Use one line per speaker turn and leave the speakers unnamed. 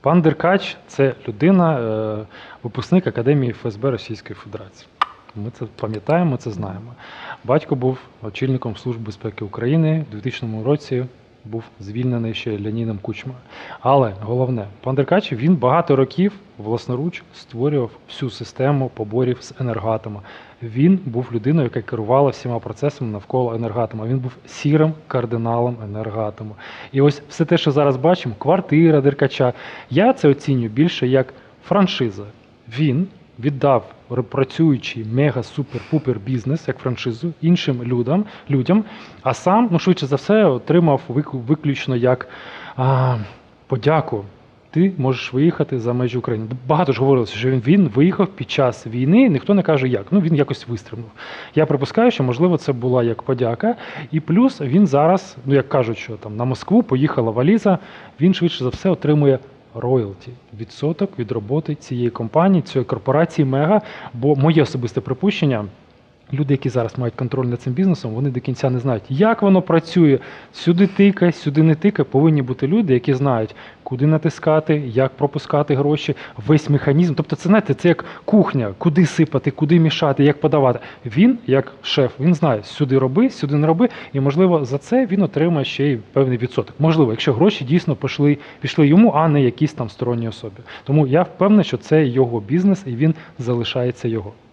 Пан Деркач це людина, е, випускник Академії ФСБ Російської Федерації. Ми це пам'ятаємо, ми це знаємо. Батько був очільником Служби безпеки України у 2000 році. Був звільнений ще Леонідом Кучма. Але головне, пан Деркач він багато років власноруч створював всю систему поборів з енергатами. Він був людиною, яка керувала всіма процесами навколо енергатома. Він був сірим кардиналом енергатому. І ось все те, що зараз бачимо, квартира Деркача, я це оцінюю більше як франшиза. Він віддав працюючий мега-супер-пупер бізнес як франшизу іншим людям, людям, а сам, ну швидше за все, отримав виключно як а, подяку. Ти можеш виїхати за межі України. Багато ж говорилося, що він виїхав під час війни. Ніхто не каже як. Ну він якось вистрибнув. Я припускаю, що можливо це була як подяка. І плюс він зараз, ну як кажуть, що там на Москву поїхала валіза. Він швидше за все отримує роялті, відсоток від роботи цієї компанії, цієї корпорації Мега. Бо моє особисте припущення. Люди, які зараз мають контроль над цим бізнесом, вони до кінця не знають, як воно працює. Сюди тикає, сюди не тикає. Повинні бути люди, які знають, куди натискати, як пропускати гроші, весь механізм. Тобто, це знаєте, це як кухня, куди сипати, куди мішати, як подавати. Він, як шеф, він знає, сюди роби, сюди не роби, і можливо за це він отримає ще й певний відсоток. Можливо, якщо гроші дійсно пішли, пішли йому, а не якійсь там сторонній особі. Тому я впевнений, що це його бізнес і він залишається його.